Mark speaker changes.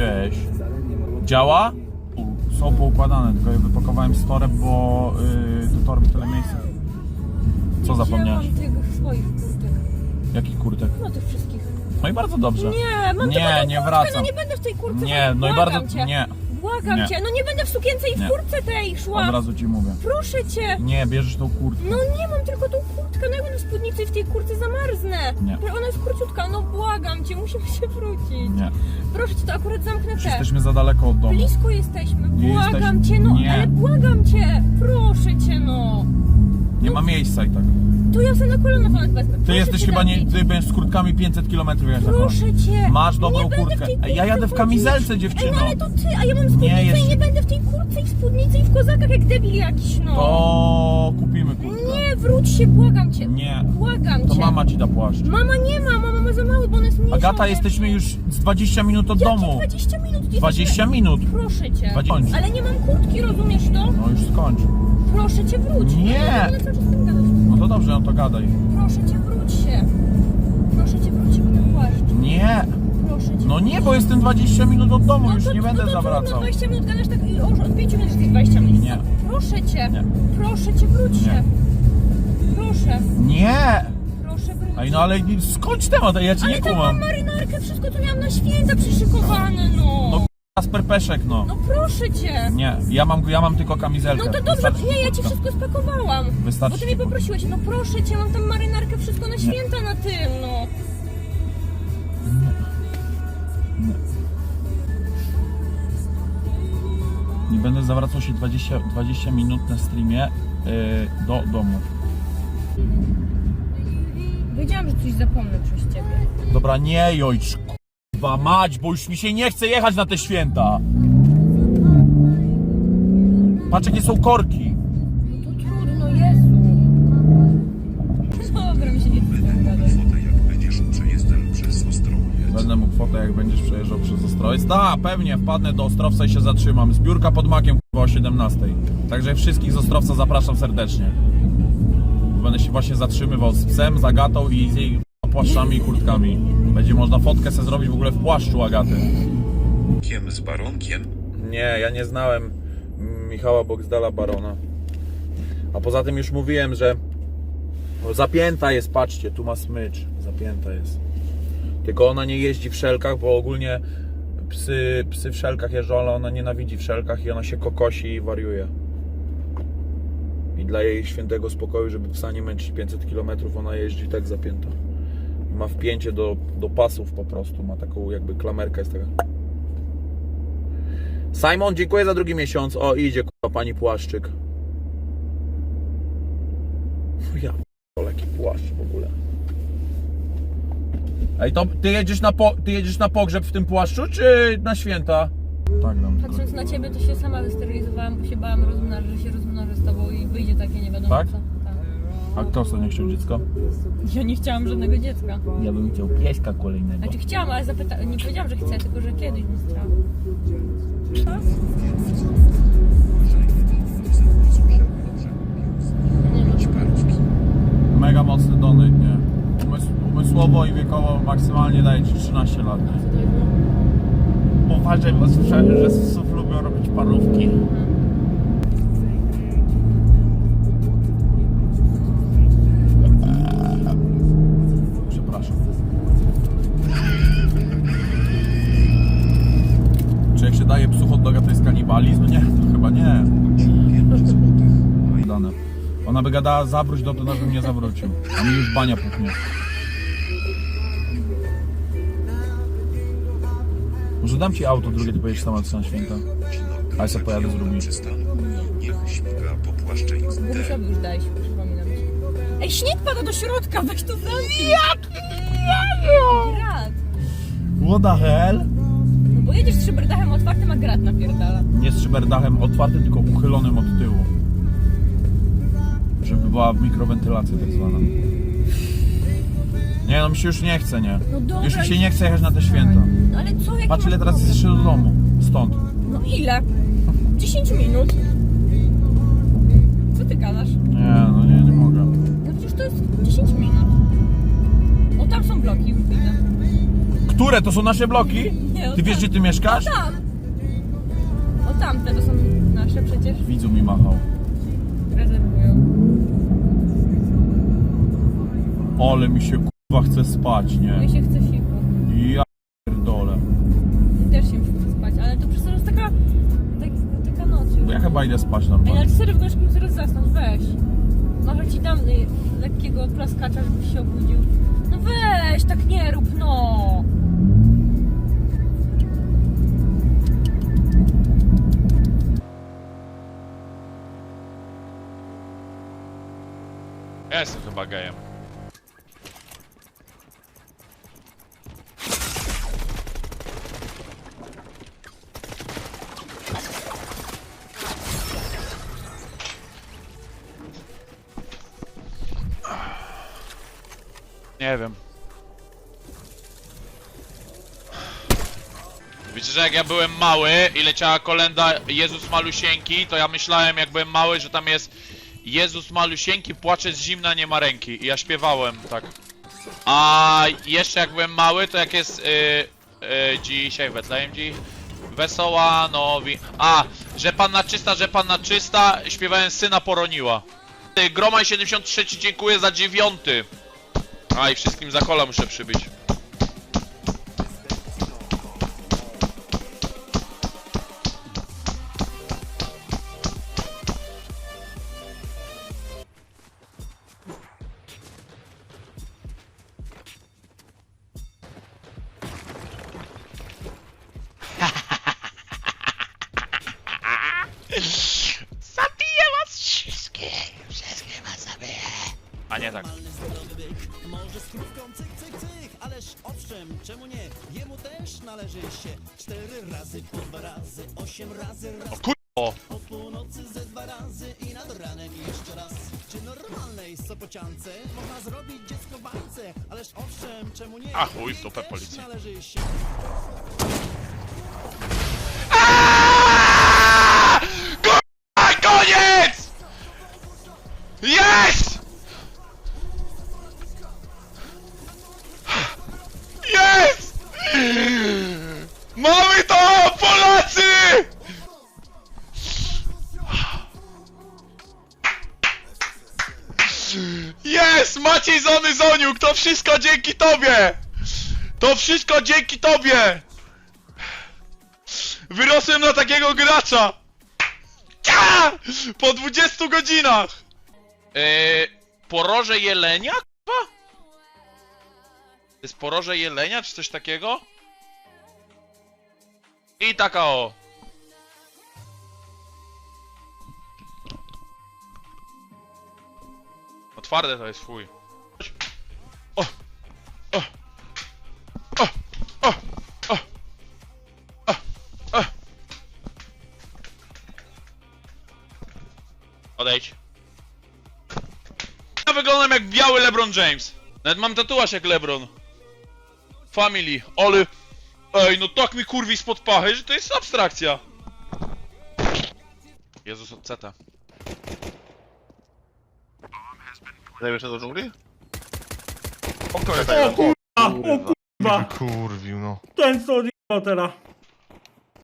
Speaker 1: Cześć. Działa? Są poukładane, tylko je wypakowałem z toreb, bo yy, do torby tyle miejsca. Co zapomniałeś?
Speaker 2: Ja mam tych swoich kurtek.
Speaker 1: Jakich kurtek?
Speaker 2: No tych wszystkich.
Speaker 1: No i bardzo dobrze.
Speaker 2: Nie, mam
Speaker 1: Nie,
Speaker 2: tylko tą
Speaker 1: nie
Speaker 2: kurtkę,
Speaker 1: wracam.
Speaker 2: No nie będę w tej kurtce.
Speaker 1: Nie, no i
Speaker 2: błagam
Speaker 1: bardzo...
Speaker 2: Cię.
Speaker 1: Nie,
Speaker 2: Błagam
Speaker 1: Nie.
Speaker 2: cię, no nie będę w sukience i w
Speaker 1: Nie.
Speaker 2: kurtce tej szła.
Speaker 1: od razu ci mówię.
Speaker 2: Proszę cię.
Speaker 1: Nie, bierzesz tą kurtkę.
Speaker 2: No nie mam tylko tą kurtkę, no ja będę w spódnicy i w tej kurtce zamarznę.
Speaker 1: Nie.
Speaker 2: Ona jest króciutka, no błagam cię, musimy się wrócić.
Speaker 1: Nie,
Speaker 2: Proszę cię, to akurat zamknę
Speaker 1: już
Speaker 2: te.
Speaker 1: jesteśmy za daleko od domu.
Speaker 2: Blisko jesteśmy,
Speaker 1: Nie
Speaker 2: błagam
Speaker 1: jesteś-
Speaker 2: cię, no,
Speaker 1: nie.
Speaker 2: ale błagam cię, proszę cię, no.
Speaker 1: Nie ma miejsca i tak.
Speaker 2: To ja sobie na kolana nawet wezmę.
Speaker 1: Ty
Speaker 2: Proszę
Speaker 1: jesteś
Speaker 2: cię,
Speaker 1: chyba nie...
Speaker 2: Dawid.
Speaker 1: Ty będziesz z kurtkami 500 km jechać na kolana.
Speaker 2: Proszę cię.
Speaker 1: Masz dobrą
Speaker 2: będę w
Speaker 1: kurtkę.
Speaker 2: tej
Speaker 1: Ej, ja jadę w
Speaker 2: chodzić.
Speaker 1: kamizelce,
Speaker 2: Ej,
Speaker 1: dziewczyno.
Speaker 2: no ale to ty, a ja mam spódnicę
Speaker 1: Nie,
Speaker 2: i
Speaker 1: jeszcze-
Speaker 2: nie będę w tej kurtce i w spódnicy i w kozakach jak debil jakiś, no.
Speaker 1: To kupimy kurtkę.
Speaker 2: Nie, wróć się, błagam cię.
Speaker 1: Nie.
Speaker 2: Błagam
Speaker 1: To
Speaker 2: cię.
Speaker 1: mama ci da płaszcz.
Speaker 2: Mama nie ma, mama ma za mały, bo ona jest mniejsza.
Speaker 1: Agata,
Speaker 2: ode
Speaker 1: jesteśmy
Speaker 2: mnie.
Speaker 1: już z 20 minut od
Speaker 2: Jakie
Speaker 1: domu.
Speaker 2: 20 minut? Jesteśmy-
Speaker 1: 20 minut.
Speaker 2: Proszę cię.
Speaker 1: 20.
Speaker 2: Ale nie mam kurtki, rozumiesz to?
Speaker 1: No już skończ.
Speaker 2: Proszę cię, wróć.
Speaker 1: Nie.
Speaker 2: Ja będę cały czas z tym gadać.
Speaker 1: Dobrze, no to gadaj.
Speaker 2: Proszę cię, wróć się. Proszę cię, wróć się po ten płaszcz.
Speaker 1: Nie.
Speaker 2: Proszę cię.
Speaker 1: No nie, bo jestem 20 minut od domu,
Speaker 2: No
Speaker 1: już
Speaker 2: to-
Speaker 1: nie
Speaker 2: no
Speaker 1: będę
Speaker 2: to trudno,
Speaker 1: zawracał.
Speaker 2: 20 minut gadasz tak i już od 5 minut jesteś 20 minut.
Speaker 1: Nie.
Speaker 2: Proszę cię.
Speaker 1: Nie.
Speaker 2: Proszę cię, wróć się. Proszę.
Speaker 1: Nie.
Speaker 2: Proszę, wróć.
Speaker 1: Ej, no ale skończ temat, ja cię
Speaker 2: Ale
Speaker 1: nie
Speaker 2: tam
Speaker 1: kumam.
Speaker 2: mam marynarkę, wszystko co miałam na święta przyszykowane, no.
Speaker 1: No Kasper Peszek, no.
Speaker 2: No proszę cię.
Speaker 1: Nie, ja mam, ja mam tylko kamizelkę.
Speaker 2: No to dobrze,
Speaker 1: Wystarczy
Speaker 2: nie, ja ci wszystko spakowałam.
Speaker 1: Wystarczy
Speaker 2: Bo ty
Speaker 1: ci
Speaker 2: mnie poprosiłeś, no proszę cię, mam tam marynarkę, wszystko na święta na tym, no.
Speaker 1: Nie będę zawracał się 20, 20 minut na streamie yy, do domu.
Speaker 2: Wiedziałam, że coś zapomnę przez ciebie.
Speaker 1: Dobra, nie jojcz, kurwa mać, bo już mi się nie chce jechać na te święta. Patrz jakie są korki.
Speaker 2: No to trudno, Jezu. Dobra, mi się nie chce gadać.
Speaker 3: Fotę jak będziesz przejezdem przez Ostrowiec.
Speaker 1: Będę mógł fotę jak będziesz przejeżdżał przez Ostrowiec. Da, pewnie, wpadnę do Ostrowca i się zatrzymam. Zbiórka pod makiem o 17. Także wszystkich z Ostrowca zapraszam serdecznie. Będę się właśnie zatrzymywał z psem, z Agatą i z jej płaszczami i kurtkami. Będzie można fotkę sobie zrobić w ogóle w płaszczu Agaty.
Speaker 3: Kiem z baronkiem.
Speaker 1: Nie, ja nie znałem Michała Bogsdala Barona. A poza tym już mówiłem, że no, zapięta jest, patrzcie, tu ma smycz, zapięta jest. Tylko ona nie jeździ w szelkach, bo ogólnie psy, psy w szelkach jeżdżą, ale ona nienawidzi w szelkach i ona się kokosi i wariuje. I dla jej świętego spokoju, żeby psa nie męczyć 500 km, ona jeździ tak zapięta. Ma wpięcie do, do pasów po prostu, ma taką jakby klamerkę jest taka. Simon, dziękuję za drugi miesiąc. O, idzie kurwa pani Płaszczyk. O Ja p***ole, jaki płaszcz w ogóle. Ej, to ty jedziesz, na po, ty jedziesz na pogrzeb w tym płaszczu, czy na święta? Tak, dam.
Speaker 2: Patrząc na ciebie, to się sama wysterylizowałam, bo się bałam rozmnożyć, że się rozmnożę z tobą i wyjdzie takie nie wiadomo
Speaker 1: Tak?
Speaker 2: co.
Speaker 1: A kto ostatnio chciał dziecko?
Speaker 2: Ja nie chciałam żadnego dziecka.
Speaker 1: Ja bym chciał pieska kolejnego.
Speaker 2: Znaczy chciałam, ale zapyta... nie powiedziałam, że chcę, tylko że kiedyś bym
Speaker 3: Parówki.
Speaker 1: Mega mocny donyt, nie? Umysł, umysłowo i wiekowo maksymalnie daje ci 13 lat, nie? Uważaj, bo słyszałem, że sów lubią robić parówki. By gadała zawróć do to, bym nie zawrócił. A mi już bania puchnie. Może dam ci auto drugie, ty pojedziesz sama na święta. A ja sobie pojadę z.
Speaker 3: Przystanku. Niech śmiga
Speaker 2: już dałeś, przypominam ci. Ej, śnieg pada do środka, weź to zamknij. Jaki Grat.
Speaker 1: What the hell?
Speaker 2: No bo jedziesz z szyberdachem otwartym, a grat napierdala.
Speaker 1: Nie z szyberdachem otwartym, tylko uchylonym od tyłu. Była mikrowentylacja tak zwana. Nie no, mi się już nie chce, nie?
Speaker 2: No dobra,
Speaker 1: Już mi się nie chce jechać na te święta.
Speaker 2: No ale co, jak
Speaker 1: Patrz ile teraz jest jeszcze do domu. Stąd.
Speaker 2: No ile? 10 minut. Co ty gadasz?
Speaker 1: Nie, no nie, nie mogę.
Speaker 2: No przecież to jest 10 minut. O, tam są bloki, już widzę.
Speaker 4: Które? To są nasze bloki?
Speaker 2: Nie,
Speaker 4: Ty wiesz,
Speaker 2: tam.
Speaker 4: gdzie ty mieszkasz?
Speaker 2: Tam! O tamte to są nasze przecież.
Speaker 4: Widzu mi machał. Ale mi się kurwa chce spać,
Speaker 2: Mi
Speaker 4: nie?
Speaker 2: się chce siku.
Speaker 4: Ja pierdolę.
Speaker 2: Mi też się chce spać, ale to przez to jest taka... Tak, taka noc już.
Speaker 4: Bo ja chyba idę spać
Speaker 2: Ej, ale
Speaker 4: normalnie.
Speaker 2: ty serio wyglądasz jakbym zaraz zasnął, weź. Może ci dam y, lekkiego plaskacza, żebyś się obudził. No weź, tak nie rób, no!
Speaker 1: Ja jestem chyba gejem. Nie wiem. Wiecie, że jak ja byłem mały i leciała kolenda Jezus Malusieńki, to ja myślałem jak byłem mały, że tam jest Jezus Malusieńki płacze z zimna, nie ma ręki. I ja śpiewałem tak. A jeszcze jak byłem mały, to jak jest y, y, dzisiaj Betlejem dzi Wesoła nowi... A, że panna czysta, że panna czysta, śpiewałem syna poroniła. Gromaj 73, dziękuję za dziewiąty. A i wszystkim za kola muszę przybyć. A nie tak.
Speaker 5: Może z krówką cyk, cyk, cyk, ależ owszem, czemu nie? Jemu też należy się cztery razy po dwa razy, osiem razy raz
Speaker 1: O kurwo!
Speaker 5: po północy ze dwa razy i nad ranem jeszcze raz. Czy normalnej sopociance można zrobić dziecko bańce? Ależ owszem, czemu nie?
Speaker 1: A chuj,
Speaker 5: należy się
Speaker 1: Zony Zoniuk, to wszystko dzięki tobie! To wszystko dzięki tobie! Wyrosłem na takiego gracza! Cia! Po 20 godzinach! Yy, poroże jelenia? To jest poroże jelenia, czy coś takiego? I taka o. Twarde to jest, fuj. LeBron James. Nawet mam tatuaż jak LeBron. Family, ale... Ej, no tak mi kurwi spod pachy, że to jest abstrakcja. Jezus od CT.
Speaker 6: Zajmiesz do dżungli?
Speaker 7: O kurwa, o kurwa,
Speaker 6: Kurwił, no.
Speaker 7: ten co odjechał teraz.